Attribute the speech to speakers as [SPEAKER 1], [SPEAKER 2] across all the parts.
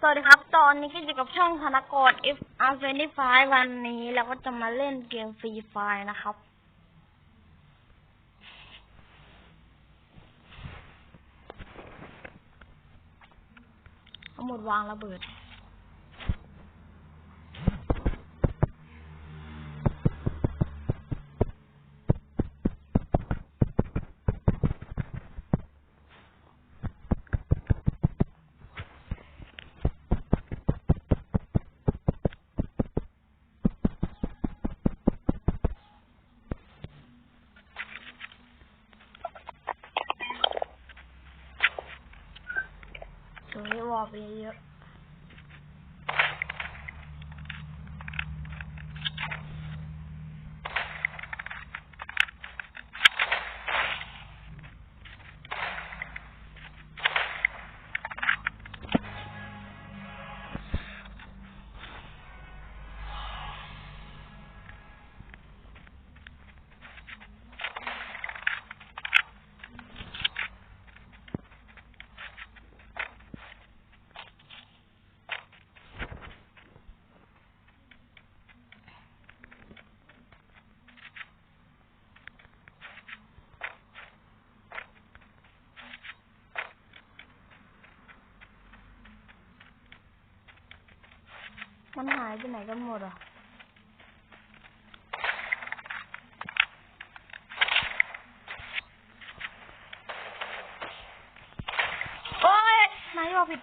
[SPEAKER 1] สวัสดีครับ ตอนนี้ก็อยู่กับช่องธนกร F R 25 วันนี้เราก็จะมาเล่นเกมฟรีไฟนะครับ เอาหมดวางระเบิด สวยวอลไปเยอะ มันหายไปไหนกันหมดอะโอ้ยนายบอกผิด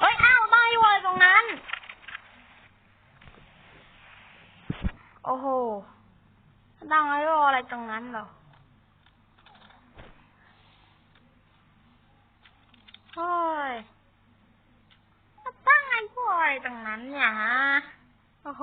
[SPEAKER 1] เฮ้ย อ้าวตั้งอยู่ะตรงนั้น โอ้โหตั้งไว้รออะไรตรงนั้นเหรอโอ้ย พวกอะไรตรงนั้นเนี่ยฮะ โอ้โห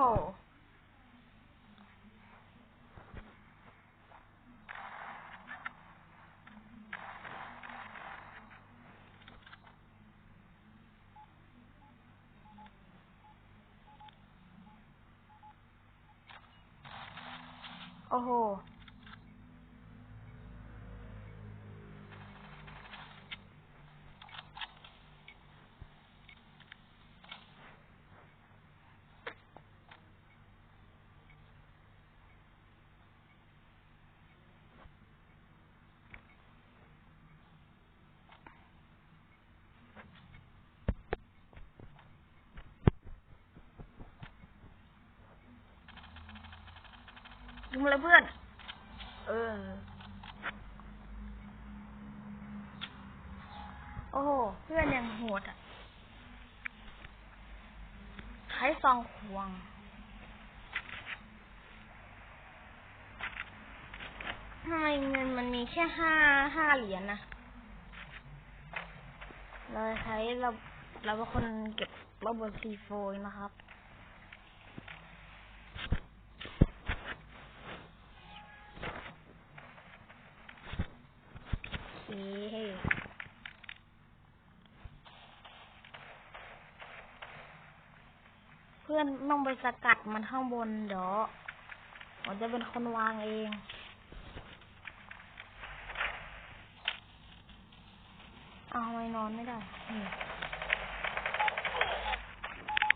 [SPEAKER 1] โอ้โห งมาเลยเพื่อน เออ โอ้โห เพื่อนยังโหดอะ ใช้ซองควง ทำไมเงินมันมีแค่ห้าห้าเหรียญนะ เราใช้เราเราเป็นคนเก็บระเบิดซีโฟนะครับ โอเคเพื่อนต้องไปสกัดมันข้างบนเดี๋ยวผมจะเป็นคนวางเองเอาไมนอนไม่ได้นี่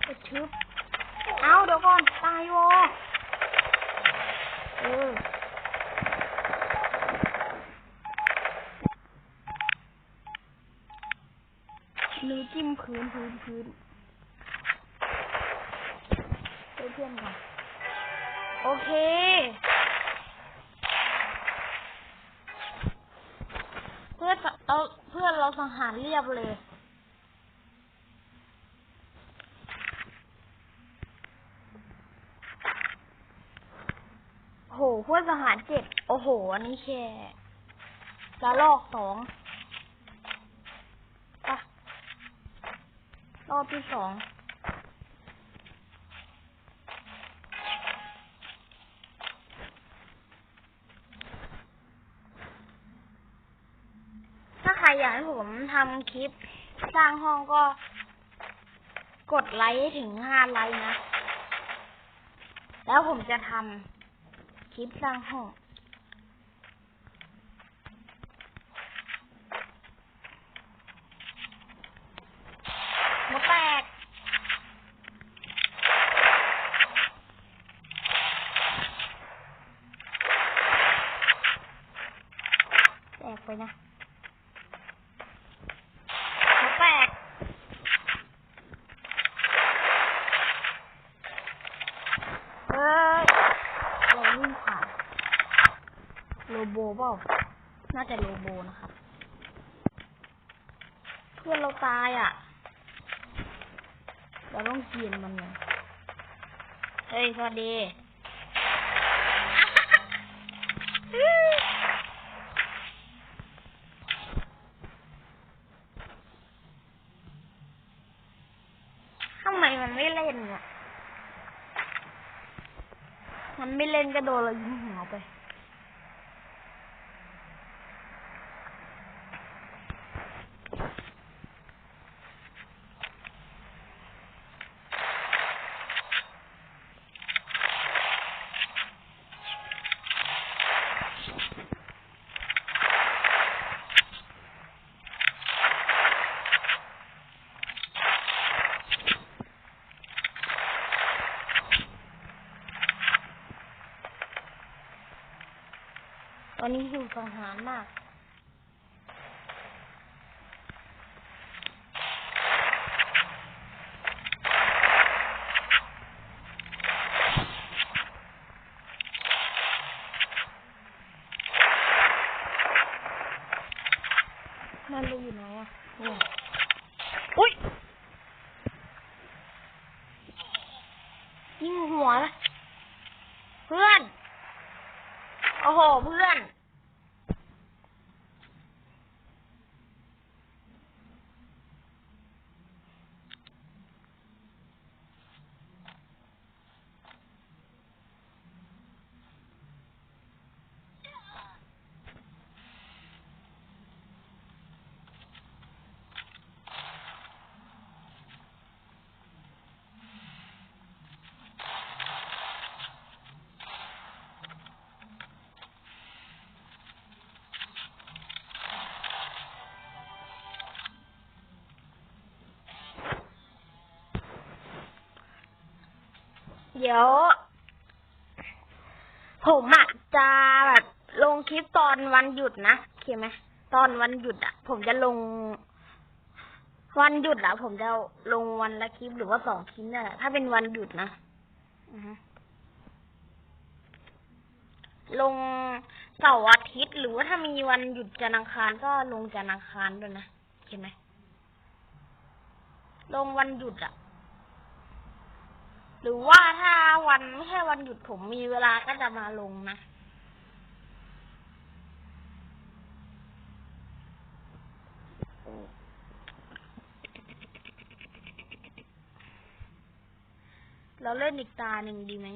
[SPEAKER 1] กระชึบเอาเดี๋ยวก่อน ตายโวเออ นิ้ว จิ้มพื้นพื้นพื้นเพื่อนเพื่อนก่อนโอเค เพื่อนเราเพื่อนเราสังหารเรียบเลยโหเพื่อนสังหารเจ็ดโอ้โห อันนี้แค่กระลอกสองไป รอบที่สองถ้าใครอยากให้ผมทำคลิปสร้างห้องก็กดไลค์ให้ถึงห้าไลค์นะ แล้วผมจะทำคลิปสร้างห้อง เปล่าน่าจะโลโบนะครับ เพื่อนเราตายอะ เราต้องเกียนมันเฮ้ยสวัสดีทำไมมันไม่เล่นอะ มันไม่เล่นก็โดนเรายิงหัวไป นี้อยู่สังหารมาก มันรู้อยู่ไหนอะเนี่ยอุ้ย ยิงหัวละเพื่อน โอ้โห เพื่อน เดี๋ยว ผมอะจะแบบลงคลิปตอนวันหยุดนะโอเคไหมตอนวันหยุดอะ ผมจะลง วันหยุดอะ ผมจะลงวันละคลิปหรือว่าสองคลิปเนี่ยแหละถ้าเป็นวันหยุดนะลงเสาร์อาทิตย์หรือว่าถ้ามีวันหยุดจันทร์อังคารก็ลงจันทร์อังคารด้วยนะโอเคไหมลงวันหยุดอะ หรือว่าถ้าวันไม่ใช่วันหยุดผมมีเวลาก็จะมาลงนะเราเล่นอีกตาหนึ่งดีไหม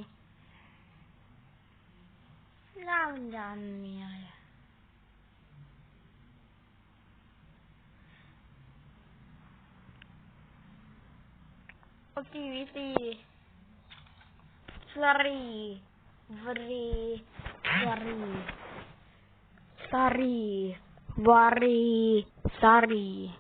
[SPEAKER 1] ล่าวิญญาณมีอะไรโอเควิซี Slurry. Very. Very. Sorry. Worry. Sorry.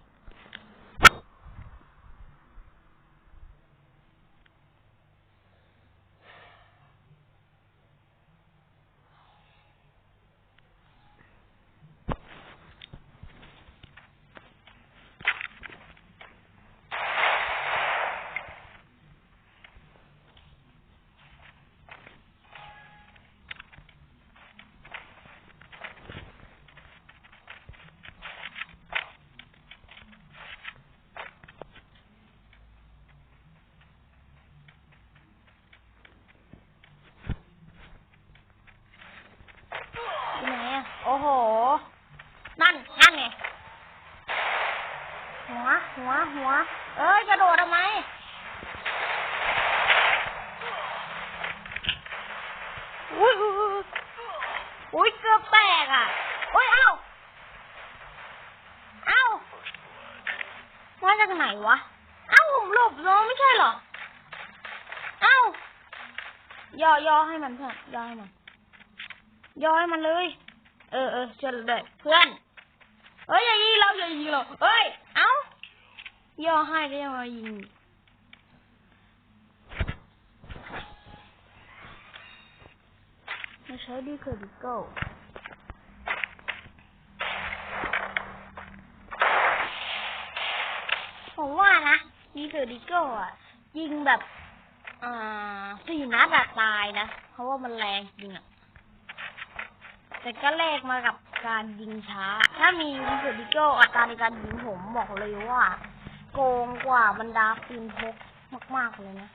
[SPEAKER 1] เอ้ยกระโดดทำไมอุ้ยอุ้ยอุ้ยอุ้ยเกือบแตกอะอุ้ยเอ้าเอ้ามาจากไหนวะ เอ้าผมหลบน้องไม่ใช่เหรอ เอ้าย่อย่อให้มันเพื่อนย่อให้มันย่อให้มันเลย เออเออเชิญเลยเพื่อนเฮ้ยอย่ายิงเราอย่ายิงเราเฮ้ย เอ้า ย่อให้ก็ยังมายิงม่ใช้ดีเคอร์ดิเกิลผมว่านะดีเคอร์ดิเกิลอะ ยิงแบบ อ่าสี่นัดอะตายนะ เพราะว่ามันแรงจริงอะแต่ก็แลกมากับการยิงช้า ถ้ามีวิสุทธิโกอัตราในการยิงผมบอกเลยว่า โกงกว่าบรรดาปืนพกมากๆเลยนะ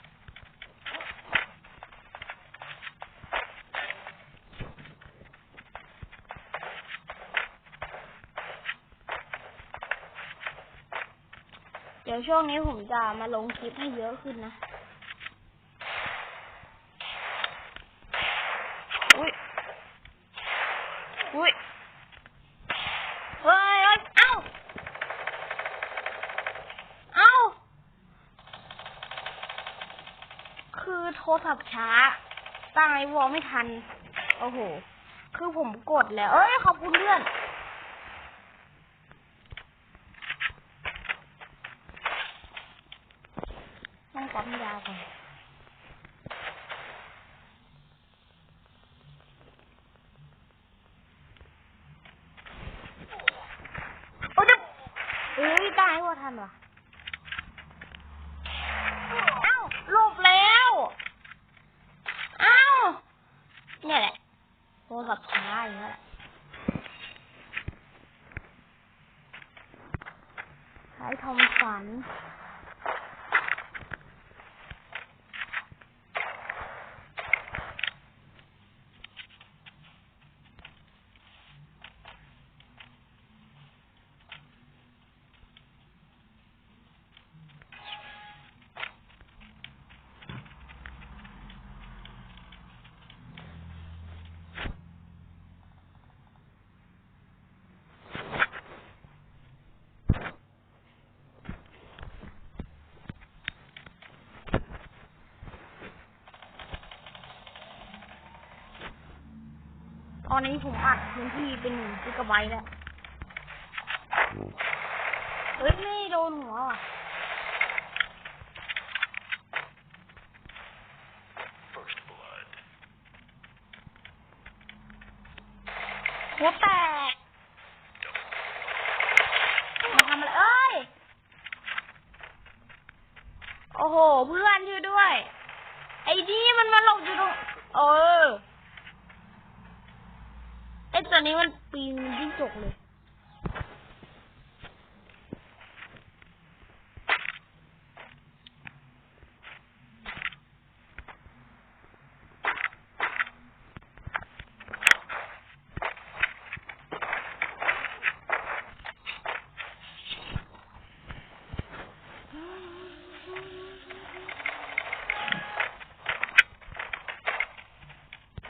[SPEAKER 1] เดี๋ยวช่วงนี้ผมจะมาลงคลิปให้เยอะขึ้นนะ อุ้ย อุ้ย เฮ้ยเฮ้ยเอ้า เอ้า ขับช้า ตั้งไอ้วอลไม่ทัน โอ้โห คือผมกดแล้ว เอ้ยขอบคุณเพื่อน ต้องปั๊มยาก่อน โอ้ยจะเอ้ยได้ว่าทันวะเอ้าหลบแล้ว เอ้า เนี่ยแหละโทรศัพท์ช้าอย่างนี้ยแหละ ไอ้ทองสัน อนนี้ผมอัดพื้นที่เป็นหนึ่งกิกะไบต์แล้ว เฮ้ย ไม่โดนหัวว่ะ หัวแตก มาทำอะไร เอ้ย โอ้โห เพื่อนช่วยด้วย ไอ้นี่มันมาหลบอยู่ตรง เออ ไอ้ตัว นี้มันปีนยิ่งจกเลย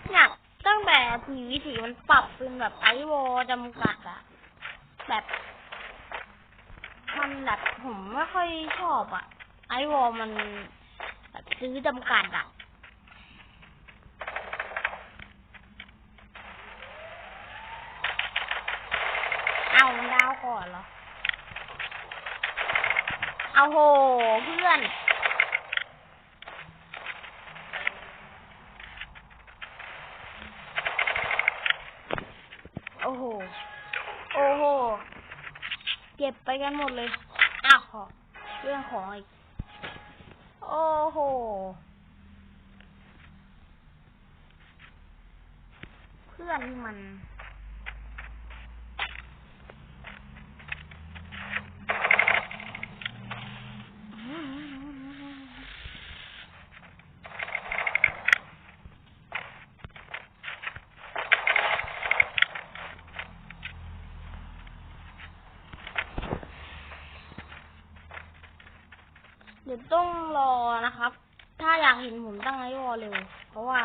[SPEAKER 1] เนี่ยตั้งแต่ทีวีสีมันปรับเป็น แบบไอวอลจำกัดอะแบบมันแบบผมไม่ค่อยชอบอะไอวอลมันแบบซื้อจำกัดอะเอามันดาวก่อนเหรอ เอาโหเพื่อน โอ้โห โอ้โห เไปกันหมดเลย อ้าวขอเรื่องของอีก โอ้โห เพื่อนมัน ดี๋ยวต้องรอนะครับ ถ้าอยากเห็นผมตั้งไอวอลเร็ว เพราะว่า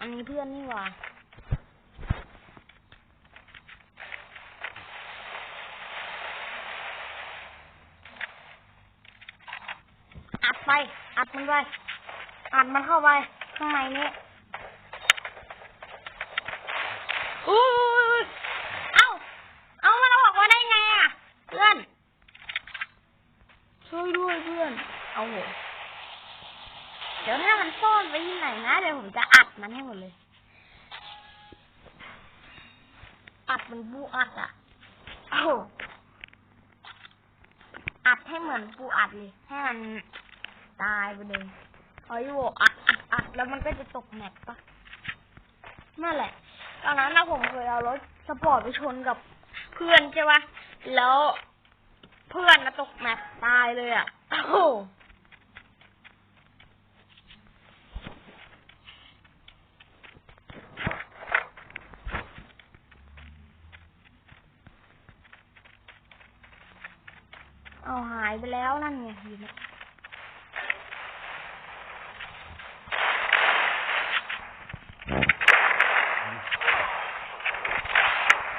[SPEAKER 1] อันนี้เพื่อนนี่หว่าอัดไป อัดมันไป อัดมันเข้าไปข้างในนี้อุ้ยเอ้าเอามันเอาออกมาได้ไงอะ เพื่อน ช่วยด้วยเพื่อน เอาโหเดี๋ยวถ้ามันซ่อนไว้ที่ไหนนะเดี๋ยวผมจะอัดมันให้หมดเลย อัดมันบูอัดอะโอ้โหอัดให้เหมือนปูอัดเลย ให้มันตายไปเลย เฮ้ยโวอัดอัดอัดแล้วมันก็จะตกแมปปะนั่นแหละ ตอนนั้นนะผมเคยเอารถสปอร์ตไปชนกับเพื่อนใช่ปะแล้วเพื่อนนะตกแมปตายเลยอะโอ้โหเอาหายไปแล้วนั่นไงอยู่เนี่ย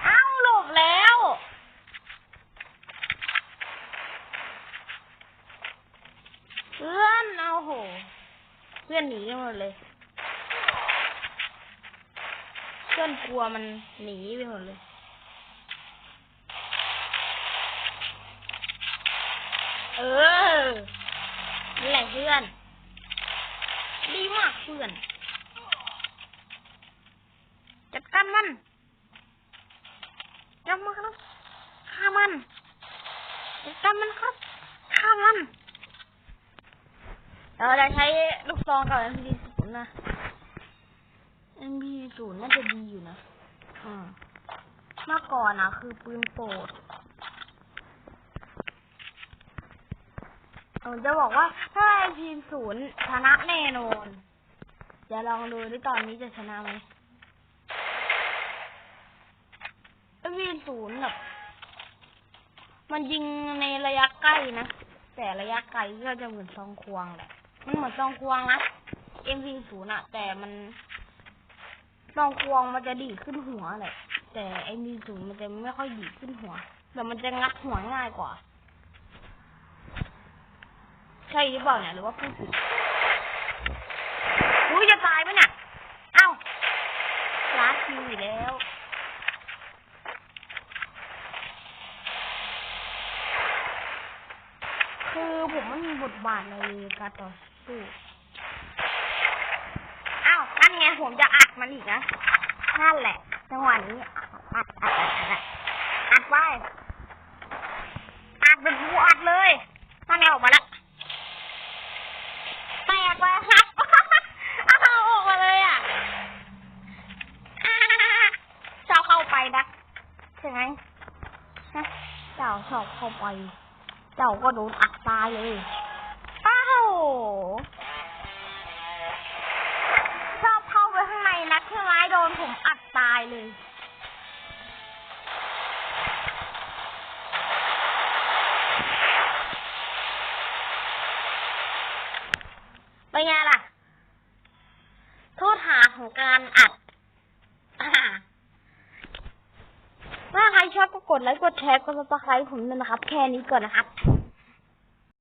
[SPEAKER 1] เอ้าหลบแล้ว เพื่อนเอาโห เพื่อนหนีกันหมดเลย เพื่อนกลั วมันหนีไปหมดเลยเออนี่แหละเพื่อน ดีมากเพื่อน จัดการมันจับมันครับฆ่ามัน จัดการมันครับฆ่ามัน เราจะใช้ลูกซองกับ MP ศูนย์นะ MP ศูนย์น่าจะดีอยู่นะ เมื่อก่อนนะคือปืนโปรดผมจะบอกว่าถ้า MP ศูนย์ชนะแน่นอนเดี๋ยวลองดูที่ตอนนี้จะชนะไหม MP ศูนย์แบบมันยิงในระยะใกล้นะ แต่ระยะไกลก็จะเหมือนซองควงแหละ มันเหมือนซองควงนะ MP ศูนย์อะแต่มัน ซองควงมันจะดีขึ้นหัวแหละ แต่ MP ศูนย์มันจะไม่ค่อยดีขึ้นหัว แต่มันจะงัดหัวง่ายกว่า ใช่หรือเปล่าเนี่ยหรือว่าพูดผิดอุ้ยจะตายไหมเนี่ยเอ้าล้าทีอีกแล้วคือผมไม่มีบทบาทในการต่อสู้ ผมจะอัดมันอีกนะนั่นแหละ จังหวะนี้อัดอัดอัดอัดอัดไปอัดเป็นผู้อัดเลยนั่นไงออกมาแล้วแตกไปครับเอาออกมาเลยอะอ่าเจ้าเข้าไปนะใช่ไหมฮะเจ้าชอบเข้าไป เจ้าก็โดนอัดตายเลยอ้าว เลย เป็นไงล่ะ โทษหาของการอัด ถ้าใครชอบก็กดไลค์ กดแชร์ กดซับสไครต์ผมด้วยนะครับ แค่นี้ก่อนนะครับ